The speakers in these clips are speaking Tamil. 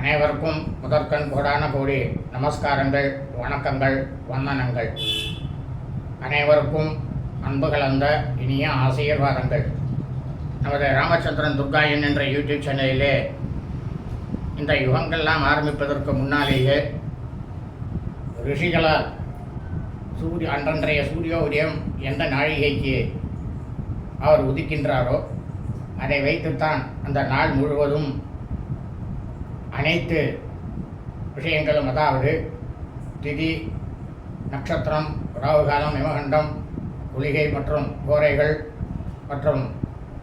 அனைவருக்கும் முதற்கண் கோடான கோடி நமஸ்காரங்கள் வணக்கங்கள் வந்தனங்கள். அனைவருக்கும் அன்பு கலந்த இனிய ஆசீர்வாதங்கள். நமது ராமச்சந்திரன் துர்காயன் என்ற யூடியூப் சேனலிலே இந்த யுகங்கள்லாம் ஆரம்பிப்பதற்கு முன்னாலேயே ரிஷிகளால் சூரிய அன்றன்றைய சூரிய உதயம் எந்த நாழிகைக்கு அவர் உதிக்கின்றாரோ அதை வைத்துத்தான் அந்த நாள் முழுவதும் அனைத்து விஷயங்களும் அதாவது திதி நட்சத்திரம் ராகுகாலம் நிமகண்டம் குளிகை மற்றும் கோரைகள் மற்றும்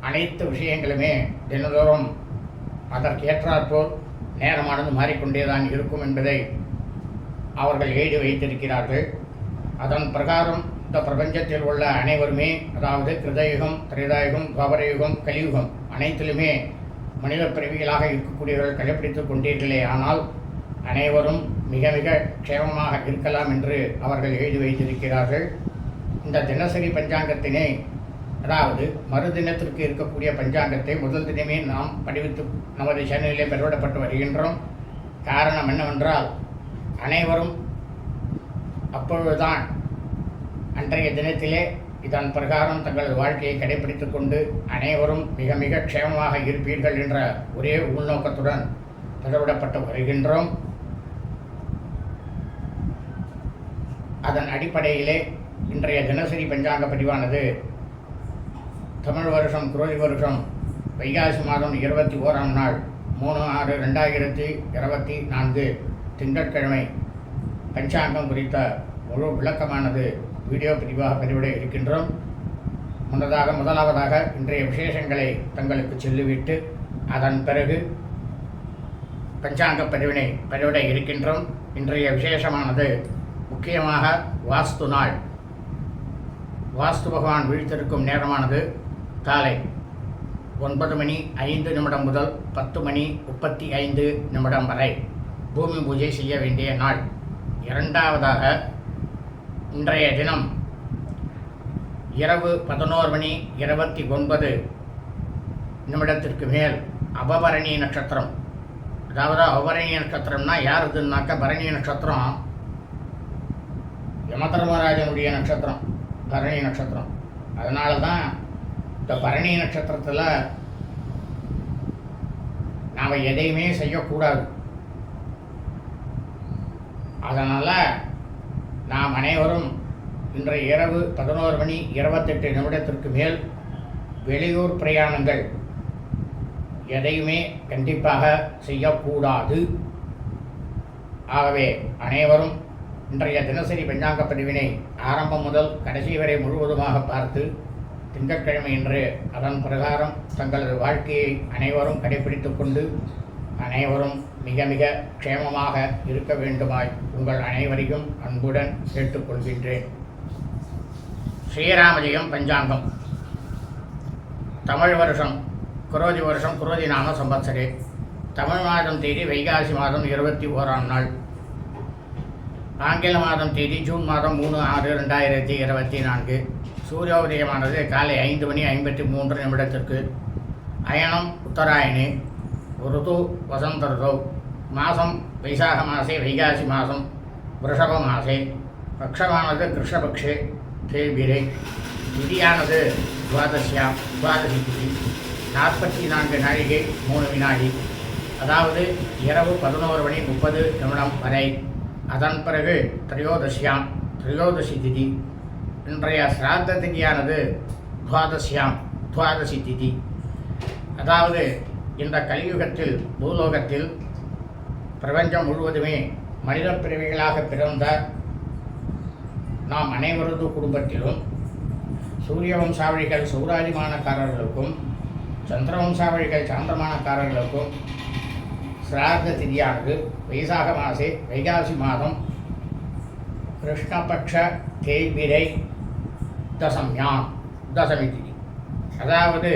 அனைத்து விஷயங்களுமே தினந்தோறும் அதற்கேற்றாற்போல் நேரமானது மாறிக்கொண்டேதான் இருக்கும் என்பதை அவர்கள் எழுதி வைத்திருக்கிறார்கள். அதன் பிரகாரம் இந்த பிரபஞ்சத்தில் உள்ள அனைவருமே அதாவது கிருதயுகம் திரேதாயுகம் துவாபரயுகம் கலியுகம் அனைத்திலுமே மனித பிறவிகளாக இருக்கக்கூடியவர்கள் கடைபிடித்துக் கொண்டீர்களே. ஆனால் அனைவரும் மிக மிக க்ஷேமமாக இருக்கலாம் என்று அவர்கள் எழுதி வைத்திருக்கிறார்கள். இந்த தினசரி பஞ்சாங்கத்தினை அதாவது மறுதினத்திற்கு இருக்கக்கூடிய பஞ்சாங்கத்தை முதல் தினமே நாம் படிவித்து நமது சேனலிலே பெறவிடப்பட்டு வருகின்றோம். காரணம் என்னவென்றால் அனைவரும் அப்பொழுதுதான் அன்றைய தினத்திலே இதன் பிரகாரம் தங்களது வாழ்க்கையை கடைபிடித்துக் கொண்டு அனைவரும் மிக மிக க்ஷேமமாக இருப்பீர்கள் என்ற ஒரே உள்நோக்கத்துடன் பெறவிடப்பட்டு வருகின்றோம். அதன் அடிப்படையிலே இன்றைய தினசரி பஞ்சாங்க பதிவானது தமிழ் வருஷம் குரோதி வருஷம் வைகாசி மாதம் இருபத்தி ஓராம் நாள் மூணு ஆறு ரெண்டாயிரத்தி இருபத்தி நான்கு திங்கட்கிழமை. பஞ்சாங்கம் குறித்த முழு விளக்கமானது வீடியோ பதிவாக பதிவிட இருக்கின்றோம். முன்னதாக முதலாவதாக இன்றைய விசேஷங்களை தங்களுக்கு சொல்லிவிட்டு அதன் பிறகு பஞ்சாங்க பதிவினை பதிவிட இருக்கின்றோம். இன்றைய விசேஷமானது முக்கியமாக வாஸ்து நாள். வாஸ்து பகவான் வீழ்த்திருக்கும் நேரமானது காலை ஒன்பது மணி ஐந்து நிமிடம் முதல் பத்து மணி முப்பத்தி ஐந்து நிமிடம் வரை பூமி பூஜை செய்ய வேண்டிய நாள். இரண்டாவதாக இன்றைய தினம் இரவு பதினோரு மணி இருபத்தி ஒன்பது நிமிடத்திற்கு மேல் அபபரணி நட்சத்திரம். அதாவது அபபரணி நட்சத்திரம்னா யாருதுன்னாக்கா பரணி நட்சத்திரம் யமதர்மராஜனுடைய நட்சத்திரம் பரணி நட்சத்திரம். அதனால தான் இந்த பரணி நட்சத்திரத்தில் நாம் எதையுமே செய்யக்கூடாது. அதனால் நாம் அனைவரும் இன்றைய இரவு பதினோரு மணி இருபத்தெட்டு நிமிடத்திற்கு மேல் வெளியூர் பிரயாணங்கள் எதையுமே கண்டிப்பாக செய்யக்கூடாது. ஆகவே அனைவரும் இன்றைய தினசரி பஞ்சாங்க பதிவினை ஆரம்பம் முதல் கடைசி வரை முழுவதுமாக பார்த்து திங்கட்கிழமை இன்று அதன் பிரகாரம் தங்களது வாழ்க்கையை அனைவரும் கடைபிடித்துக் கொண்டு அனைவரும் மிக மிக க்ஷேமமாக இருக்க வேண்டுமாய் உங்கள் அனைவரையும் அன்புடன் கேட்டுக்கொள்கின்றேன் ஸ்ரீராமஜெயம் பஞ்சாங்கம். தமிழ் வருஷம் குரோதி வருஷம் குரோதி நாம சம்பத்சரே தமிழ் மாதம் தேதி வைகாசி மாதம் இருபத்தி ஓராம் நாள். ஆங்கில மாதம் தேதி ஜூன் மாதம் மூணு ஆறு ரெண்டாயிரத்தி இருபத்தி நான்கு. சூரிய உதயமானது காலை ஐந்து மணி ஐம்பத்தி மூன்று நிமிடத்திற்கு. அயனம் உத்தராயணி ருது வசந்த ருதோ. மாதம் வைசாக மாசே வைகாசி மாதம் ரிஷப மாசே பக்ஷமானது கிருஷ்ணபக்ஷே தேபிரே திதியானது துவாதசியாம் துவாதசி திதி. நாற்பத்தி நான்கு நாழிகை மூணு வினாடி. அதாவது இரவு பதினோரு மணி முப்பது நிமிடம் வரை. அதன் பிறகு திரையோதசியாம் திரையோதசி திதி. இன்றைய சிராத்த திதியானது துவாதசியாம் துவாதசி திதி. அதாவது இந்த கலியுகத்தில் பூலோகத்தில் பிரபஞ்சம் முழுவதுமே மனித பிறவிகளாக பிறந்த நாம் அனைவரது குடும்பத்திலும் சூரிய வம்சாவளிகள் சௌராஜிமானக்காரர்களுக்கும் சந்திர வம்சாவளிகள் சாந்திரமானக்காரர்களுக்கும் சிரார்த்த திதியானது வைசாக மாசே வைகாசி மாதம் கிருஷ்ணபக்ஷ தேய்பிரை தசம்யாம் தசமி திதி. அதாவது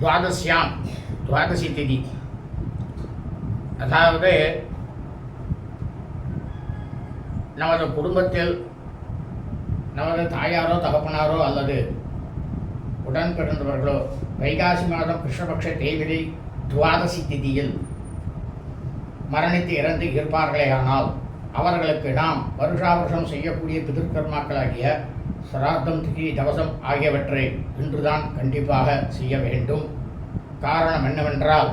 துவாதசியாம் துவாதசி திதி. அதாவது நமது குடும்பத்தில் நமது தாயாரோ தகப்பனாரோ அல்லது உடன் பிறந்தவர்களோ வைகாசி மாதம் கிருஷ்ணபக்ஷ தேய்பிரை துவாதசி திதியில் மரணித்து இறந்து இருப்பார்களேயானால் அவர்களுக்கு நாம் வருஷா வருஷம் செய்யக்கூடிய பிதிர்கர்மாக்களாகிய சிராத்தம் திதி தவசம் ஆகியவற்றை இன்றுதான் கண்டிப்பாக செய்ய வேண்டும். காரணம் என்னவென்றால்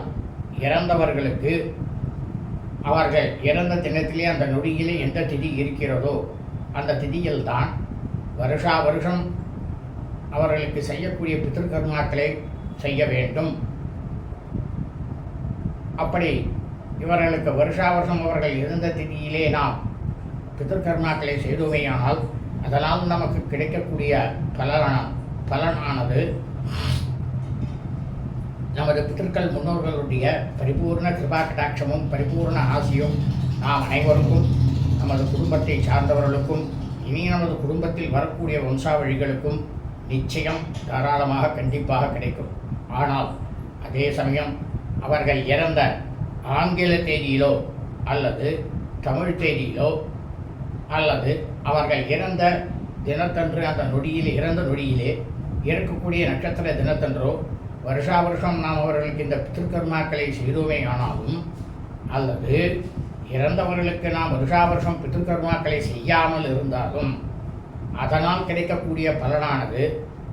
இறந்தவர்களுக்கு அவர்கள் இறந்த தினத்திலே அந்த நொடியிலே எந்த திதி இருக்கிறதோ அந்த திதியில்தான் வருஷா வருஷம் அவர்களுக்கு செய்யக்கூடிய பித்திருக்கர்மாக்களை செய்ய வேண்டும். அப்படி இவர்களுக்கு வருஷா வருஷம் அவர்கள் இருந்த திதியிலே நாம் பித்திருக்கர்மாக்களை செய்தோமேயானால் அதனால் நமக்கு கிடைக்கக்கூடிய பலன பலனானது நமது பித்தர்கள் முன்னோர்களுடைய பரிபூர்ண கிருபா கடாட்சமும் பரிபூர்ண ஆசியும் நாம் அனைவருக்கும் நமது குடும்பத்தை சார்ந்தவர்களுக்கும் இனி நமது குடும்பத்தில் வரக்கூடிய வம்சாவழிகளுக்கும் நிச்சயம் தாராளமாக கண்டிப்பாக கிடைக்கும். ஆனால் அதே சமயம் அவர்கள் இறந்த ஆங்கில தேதியிலோ அல்லது தமிழ் தேதியிலோ அல்லது அவர்கள் இறந்த தினத்தன்று அந்த நொடியில் இறந்த நொடியிலே இருக்கக்கூடிய நட்சத்திர தினத்தன்றோ வருஷா வருஷம் நாம் அவர்களுக்கு இந்த பித்திருக்கர்மாக்களை செய்தோமே ஆனாலும் அல்லது இறந்தவர்களுக்கு நாம் வருஷா வருஷம் பித்திருக்கர்மாக்களை செய்யாமல் இருந்தாலும் அதனால் கிடைக்கக்கூடிய பலனானது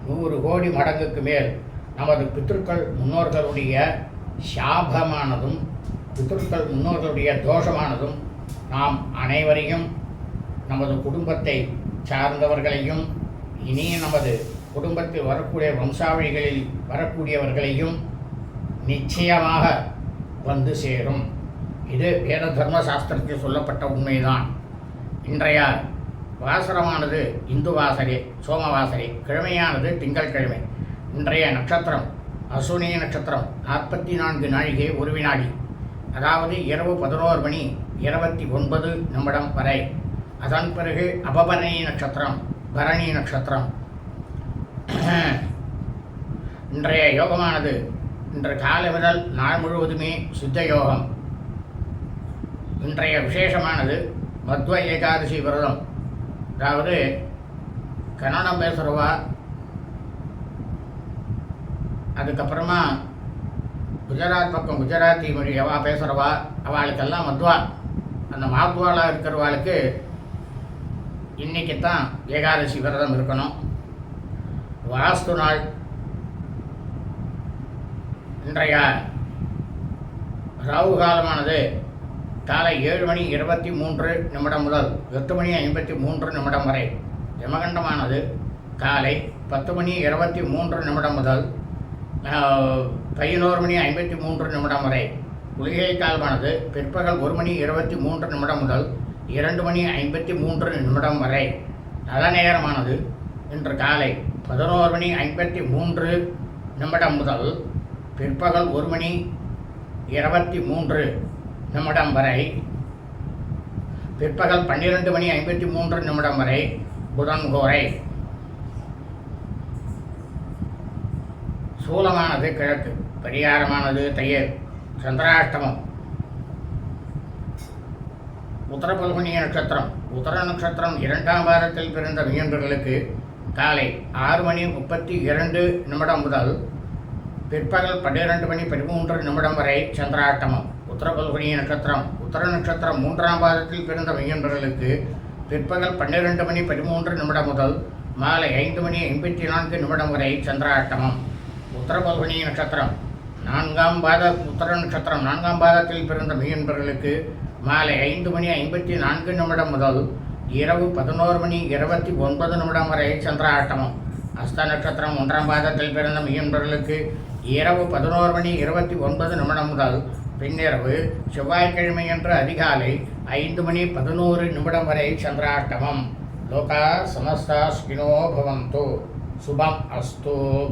நூறு கோடி மடங்குக்கு மேல் நமது பித்திருக்கள் முன்னோர்களுடைய சாபமானதும் பித்திருக்கள் முன்னோர்களுடைய தோஷமானதும் நாம் அனைவரையும் நமது குடும்பத்தை சார்ந்தவர்களையும் இனி நமது குடும்பத்தில் வரக்கூடிய வம்சாவளிகளில் வரக்கூடியவர்களையும் நிச்சயமாக வந்து சேரும். இது வேத தர்ம சாஸ்திரத்தில் சொல்லப்பட்ட உண்மைதான். இன்றைய வாசரமானது இந்து வாசரே சோமவாசரே கிழமையானது திங்கட்கிழமை இன்றைய நட்சத்திரம் அசுனி நட்சத்திரம் நாற்பத்தி நான்கு நாழிகை ஒரு வினாடி. அதாவது இரவு பதினோரு மணி இருபத்தி ஒன்பது நிமிடம் வரை. அதன் பிறகு அபபரணி நட்சத்திரம் பரணி நட்சத்திரம் இன்றைய யோகமானது இன்று காலை முதல் நாள் முழுவதுமே சித்த யோகம். இன்றைய விசேஷமானது மத்வ ஏகாதசி விரதம். அதாவது கன்னடம் பேசுகிறவா அதுக்கப்புறமா குஜராத் பக்கம் குஜராத்தி மொழி எவா பேசுகிறவா அவளுக்கெல்லாம் மத்வா. அந்த மாத்வாலாக இருக்கிறவாளுக்கு இன்னைக்கு தான் ஏகாதசி விரதம் இருக்கணும். வாஸ்து நாள் இன்றைய ராகு காலமானது காலை ஏழு மணி இருபத்தி மூன்று நிமிடம் முதல் எட்டு மணி ஐம்பத்தி மூன்று நிமிடம் வரை. யமகண்டமானது காலை பத்து மணி இருபத்தி மூன்று நிமிடம் முதல் பதினோரு மணி ஐம்பத்தி மூன்று நிமிடம் வரை. குளிகை காலமானது பிற்பகல் ஒரு மணி இருபத்தி மூன்று நிமிடம் முதல் இரண்டு மணி ஐம்பத்தி மூன்று நிமிடம் வரை. நல்ல நேரமானது இன்று காலை பதினோரு மணி ஐம்பத்தி மூன்று நிமிடம் முதல் பிற்பகல் ஒரு மணி இருபத்தி மூன்று நிமிடம் வரை பிற்பகல் பன்னிரெண்டு மணி ஐம்பத்தி மூன்று நிமிடம் வரை புதன் கோரை சூலமானது கிழக்கு பரிகாரமானது தையல் சந்திராஷ்டமம். உத்தர நட்சத்திரம் உத்தர நட்சத்திரம் இரண்டாம் வாரத்தில் பிறந்த மீன்களுக்கு காலை ஆறு மணி முப்பத்தி இரண்டு நிமிடம் முதல் பிற்பகல் பன்னிரண்டு மணி பதிமூன்று நிமிடம் வரை சந்திராட்டமம். உத்தரபல்குனி நட்சத்திரம். உத்தர நட்சத்திரம் மூன்றாம் பாதத்தில் பிறந்த மீன்பர்களுக்கு பிற்பகல் பன்னிரண்டு மணி பதிமூன்று நிமிடம் முதல் மாலை ஐந்து மணி ஐம்பத்தி நான்கு நிமிடம் வரை சந்திராட்டமம். உத்தரபல்குனி நட்சத்திரம். நான்காம் பாத உத்தர நட்சத்திரம். நான்காம் பாதத்தில் பிறந்த மீன்பர்களுக்கு மாலை ஐந்து மணி ஐம்பத்தி நான்கு நிமிடம் முதல் இரவு பதினோரு மணி இருபத்தி ஒன்பது நிமிடம் வரை சந்திராட்டமம். அஸ்த நட்சத்திரம் ஒன்றாம் பாதத்தில் பிறந்த மீன்பர்களுக்கு இரவு பதினோரு மணி இருபத்தி ஒன்பது நிமிடம் முதல் பின்னிரவு செவ்வாய்க்கிழமையன்று அதிகாலை ஐந்து மணி பதினோரு நிமிடம் வரை சந்திராட்டமம். லோகா சமஸ்தா ஸ்கினோ பவந்தோ. சுபம் அஸ்து.